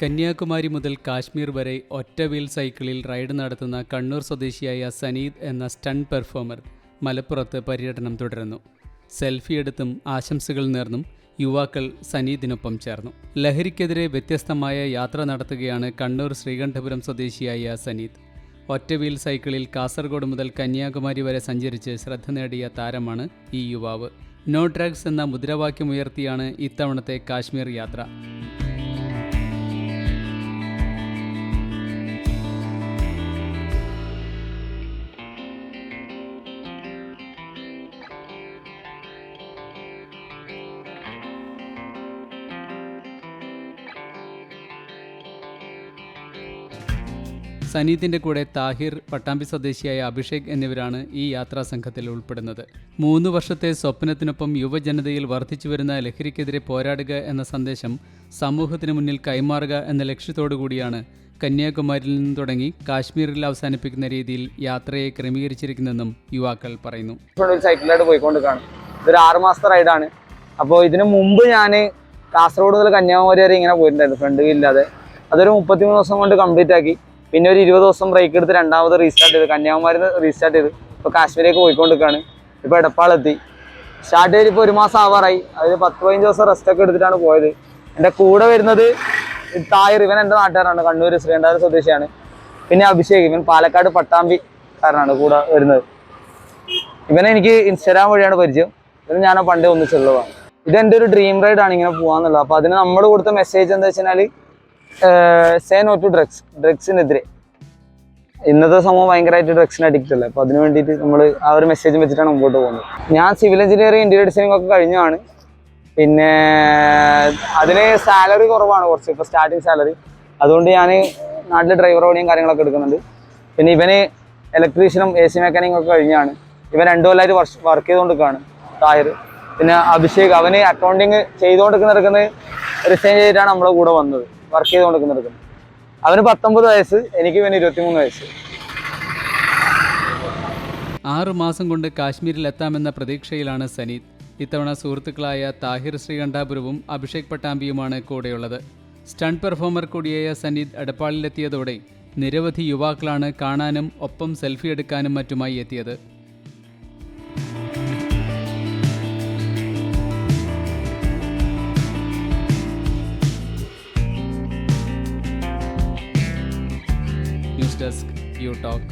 കന്യാകുമാരി മുതൽ കാശ്മീർ വരെ ഒറ്റ വീൽ സൈക്കിളിൽ റൈഡ് നടത്തുന്ന കണ്ണൂർ സ്വദേശിയായ സനീദ് എന്ന സ്റ്റൺ പെർഫോമർ മലപ്പുറത്ത് പര്യടനം തുടരുന്നു. സെൽഫി എടുത്തും ആശംസകൾ നേർന്നും യുവാക്കൾ സനീദിനൊപ്പം ചേർന്നു. ലഹരിക്കെതിരെ വ്യത്യസ്തമായ യാത്ര നടത്തുകയാണ് കണ്ണൂർ ശ്രീകണ്ഠപുരം സ്വദേശിയായ സനീദ്. ഒറ്റ വീൽ സൈക്കിളിൽ കാസർഗോഡ് മുതൽ കന്യാകുമാരി വരെ സഞ്ചരിച്ച് ശ്രദ്ധ നേടിയ താരമാണ് ഈ യുവാവ്. നോ ഡ്രഗ്സ് എന്ന മുദ്രാവാക്യം ഉയർത്തിയാണ് ഇത്തവണത്തെ കാശ്മീർ യാത്ര. സനീതിന്റെ കൂടെ താഹിർ പട്ടാമ്പി സ്വദേശിയായ അഭിഷേക് എന്നിവരാണ് ഈ യാത്രാ സംഘത്തിൽ ഉൾപ്പെടുന്നത്. മൂന്ന് വർഷത്തെ സ്വപ്നത്തിനൊപ്പം യുവജനതയിൽ വർദ്ധിച്ചുവരുന്ന ലഹരിക്കെതിരെ പോരാടുക എന്ന സന്ദേശം സമൂഹത്തിന് മുന്നിൽ കൈമാറുക എന്ന ലക്ഷ്യത്തോടു കൂടിയാണ് കന്യാകുമാരിയിൽ നിന്ന് തുടങ്ങി കാശ്മീരിൽ അവസാനിപ്പിക്കുന്ന രീതിയിൽ യാത്രയെ ക്രമീകരിച്ചിരിക്കുന്നതെന്നും യുവാക്കൾ പറയുന്നു. പോയിക്കൊണ്ട് ആറ് റൈഡാണ് അപ്പോൾ ഇതിനു മുമ്പ് ഞാൻ കാസർഗോഡ് മുതൽ കന്യാകുമാരി വരെ ഇങ്ങനെ പോയിട്ടുണ്ടായിരുന്നു. ഫ്രണ്ട് വീലില്ലാതെ അതൊരു മുപ്പത്തിമൂന്ന് ദിവസം കൊണ്ട് കംപ്ലീറ്റ് ആക്കി. പിന്നെ ഒരു ഇരുപത് ദിവസം ബ്രേക്ക് എടുത്ത് രണ്ടാമത് റീസ്റ്റാർട്ട് ചെയ്ത് കന്യാകുമാരി റീസ്റ്റാർട്ട് ചെയ്ത് ഇപ്പോൾ കാശ്മീരേക്ക് പോയിക്കൊണ്ടിരിക്കുകയാണ് ഇപ്പോൾ എടപ്പാളെത്തി. സ്റ്റാർട്ട് ചെയ്ത് ഇപ്പോൾ ഒരു മാസം ആവാറായി. അതിൽ പത്ത് പതിനഞ്ച് ദിവസം റെസ്റ്റ് ഒക്കെ എടുത്തിട്ടാണ് പോയത്. എന്റെ കൂടെ വരുന്നത് തായർ ഇവൻ എന്റെ നാട്ടുകാരാണ് കണ്ണൂർ ശ്രീകണ്ഠാപുരം സ്വദേശിയാണ്. പിന്നെ അഭിഷേക് ഇവൻ പാലക്കാട് പട്ടാമ്പി കാരനാണ് കൂടെ വരുന്നത്. ഇവനെ എനിക്ക് ഇൻസ്റ്റാഗ്രാം വഴിയാണ് പരിചയം. ഇത് ഞാൻ പണ്ടേ ഒന്നിച്ചുള്ളതാണ്. ഇത് എന്റെ ഒരു ഡ്രീം റൈഡാണ് ഇങ്ങനെ പോകാന്നുള്ളത് അപ്പോൾ അതിന് നമ്മൾ കൊടുത്ത മെസ്സേജ് എന്താ വെച്ചാൽ സേ നോ ടു ഡ്രഗ്സ് ഡ്രഗ്സിനെതിരെ ഇന്നത്തെ സമൂഹം ഭയങ്കരമായിട്ട് ഡ്രഗ്സിന് അഡിക്റ്റ് അല്ലേ? അപ്പോൾ അതിന് വേണ്ടിയിട്ട് നമ്മൾ ആ ഒരു മെസ്സേജ് വെച്ചിട്ടാണ് മുമ്പോട്ട് പോകുന്നത്. ഞാൻ സിവിൽ എഞ്ചിനീയറിംഗ് ഇന്റീരിയർ ഡിസൈനിങ് ഒക്കെ കഴിഞ്ഞാണ്. പിന്നെ അതിന് സാലറി കുറവാണ് കുറച്ച്. ഇപ്പോൾ സ്റ്റാർട്ടിങ് സാലറി അതുകൊണ്ട് ഞാൻ നാട്ടിൽ ഡ്രൈവർ പണിയും കാര്യങ്ങളൊക്കെ എടുക്കുന്നുണ്ട്. പിന്നെ ഇവന് ഇലക്ട്രീഷ്യനും എ സി മെക്കാനിക്കും ഒക്കെ കഴിഞ്ഞാണ്. ഇവൻ രണ്ടു കൊല്ലമായിട്ട് വർഷം വർക്ക് ചെയ്തുകൊണ്ടിരിക്കുകയാണ് തായർ പിന്നെ അഭിഷേക് അവന് അക്കൗണ്ടിങ് ചെയ്തുകൊണ്ടിരിക്കുന്ന റിസൈൻ ചെയ്തിട്ടാണ് നമ്മുടെ കൂടെ വന്നത്. വർക്ക് ചെയ്ത് ചെയ്തുകൊണ്ടിരിക്കുന്ന അവന് പത്തൊമ്പത് വയസ്സ് എനിക്ക് ഇവന് ഇരുപത്തിമൂന്ന് വയസ്സ്. ആറു മാസം കൊണ്ട് കാശ്മീരിൽ എത്താമെന്ന പ്രതീക്ഷയിലാണ് സനീത് ഇത്തവണ സുഹൃത്തുക്കളായ താഹിർ ശ്രീകണ്ഠാപുരവും അഭിഷേക് പട്ടാമ്പിയുമാണ് കൂടെയുള്ളത്. സ്റ്റണ്ട് പെർഫോമർ കൂടിയായ സനീത് എടപ്പാളിലെത്തിയതോടെ നിരവധി യുവാക്കളാണ് കാണാനും ഒപ്പം സെൽഫി എടുക്കാനും മറ്റുമായി എത്തിയത്. News desk you talk